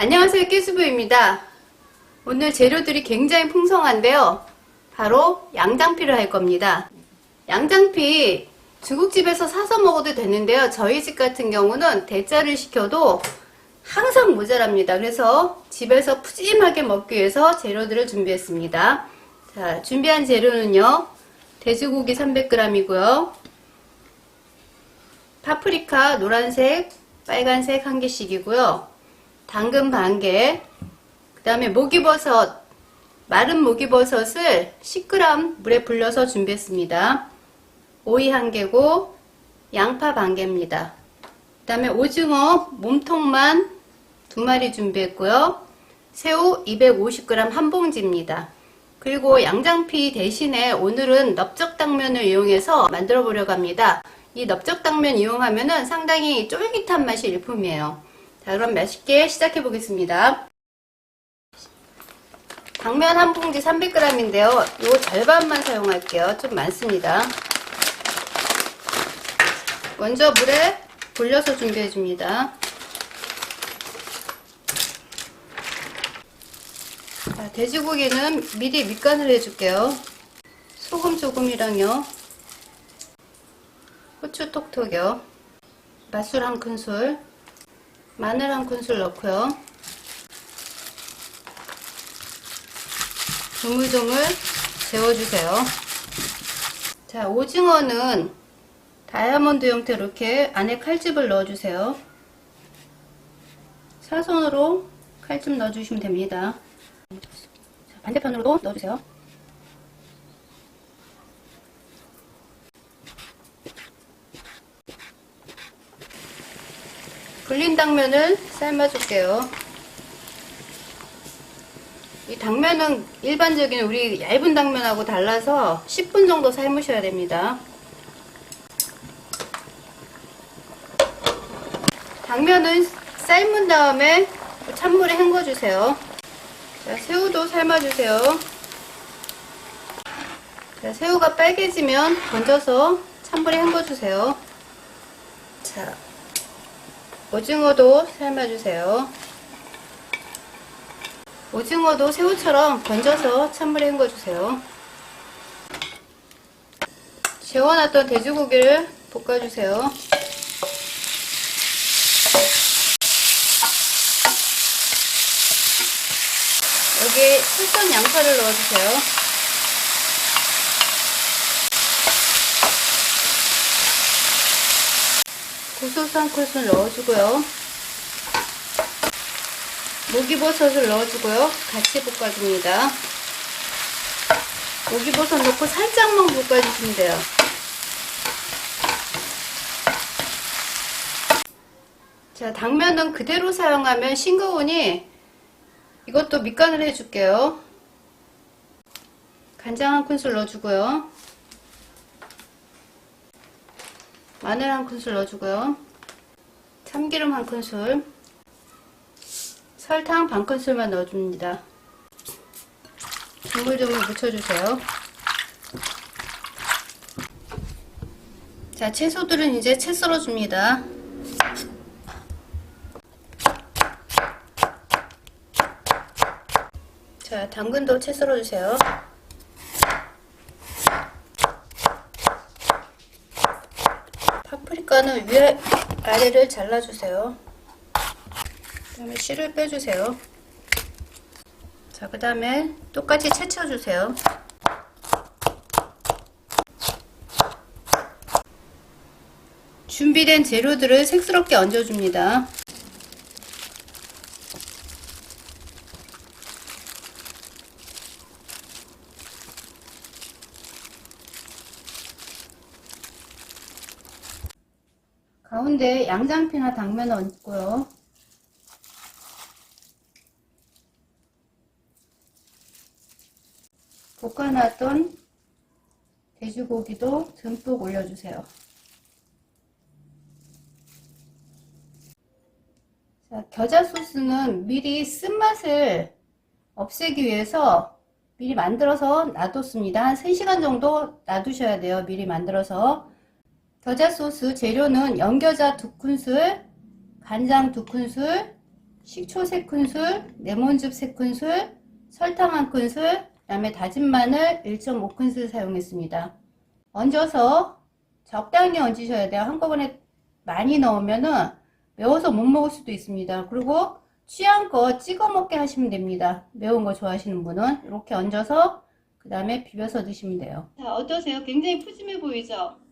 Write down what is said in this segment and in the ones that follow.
안녕하세요 끼수부입니다. 오늘 재료들이 굉장히 풍성한데요. 바로 양장피를 할 겁니다. 양장피 중국집에서 사서 먹어도 되는데요. 저희 집 같은 경우는 대짜를 시켜도 항상 모자랍니다. 그래서 집에서 푸짐하게 먹기 위해서 재료들을 준비했습니다. 자 준비한 재료는요. 돼지고기 300g이고요. 파프리카 노란색 빨간색 한 개씩이고요 당근 반 개, 그 다음에 목이버섯, 마른 목이버섯을 10g 물에 불려서 준비했습니다. 오이 한 개고, 양파 반 개입니다. 그 다음에 오징어 몸통만 두 마리 준비했고요. 새우 250g 한 봉지입니다. 그리고 양장피 대신에 오늘은 넓적당면을 이용해서 만들어 보려고 합니다. 이 넓적당면 이용하면 상당히 쫄깃한 맛이 일품이에요. 자, 그럼 맛있게 시작해 보겠습니다. 당면 한 봉지 300g인데요. 요 절반만 사용할게요. 좀 많습니다. 먼저 물에 불려서 준비해 줍니다. 자, 돼지고기는 미리 밑간을 해줄게요. 소금 조금이랑요. 후추 톡톡이요. 맛술 한 큰술. 마늘 한 큰술 넣고요. 조물조물 재워주세요. 자, 오징어는 다이아몬드 형태로 이렇게 안에 칼집을 넣어주세요. 사선으로 칼집 넣어주시면 됩니다. 자, 반대편으로도 넣어주세요. 불린 당면을 삶아줄게요. 이 당면은 일반적인 우리 얇은 당면하고 달라서 10분 정도 삶으셔야 됩니다. 당면은 삶은 다음에 찬물에 헹궈주세요. 자, 새우도 삶아주세요. 자, 새우가 빨개지면 건져서 찬물에 헹궈주세요. 자, 오징어도 삶아주세요. 오징어도 새우처럼 건져서 찬물에 헹궈주세요. 재워놨던 돼지고기를 볶아주세요. 여기에 풀선 양파를 넣어주세요. 고소스 한 큰술 넣어주고요. 목이버섯을 넣어주고요. 같이 볶아줍니다. 목이버섯 넣고 살짝만 볶아주시면 돼요. 자, 당면은 그대로 사용하면 싱거우니 이것도 밑간을 해줄게요. 간장 한 큰술 넣어주고요. 마늘 한 큰술 넣어주고요. 참기름 한 큰술. 설탕 반 큰술만 넣어줍니다. 조물조물 묻혀주세요. 자, 채소들은 이제 채 썰어줍니다. 자, 당근도 채 썰어주세요. 파프리카는 위에 아래를 잘라주세요. 그 다음에 씨를 빼주세요. 자, 그 다음에 똑같이 채쳐주세요. 준비된 재료들을 색스럽게 얹어줍니다. 가운데 양장피나 당면 얹고요. 볶아놨던 돼지고기도 듬뿍 올려주세요. 자, 겨자 소스는 미리 쓴맛을 없애기 위해서 미리 만들어서 놔뒀습니다. 한 3시간 정도 놔두셔야 돼요. 미리 만들어서. 겨자 소스 재료는 연겨자 두 큰술, 간장 두 큰술, 식초 3큰술, 레몬즙 3큰술, 설탕 1큰술, 그 다음에 다진 마늘 1.5큰술 사용했습니다. 얹어서 적당히 얹으셔야 돼요. 한꺼번에 많이 넣으면은 매워서 못 먹을 수도 있습니다. 그리고 취향껏 찍어 먹게 하시면 됩니다. 매운 거 좋아하시는 분은 이렇게 얹어서 그 다음에 비벼서 드시면 돼요. 자, 어떠세요? 굉장히 푸짐해 보이죠?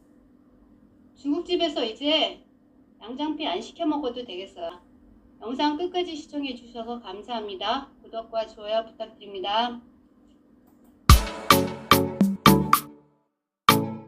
중국집에서 이제 양장피 안 시켜 먹어도 되겠어요. 영상 끝까지 시청해 주셔서 감사합니다. 구독과 좋아요 부탁드립니다.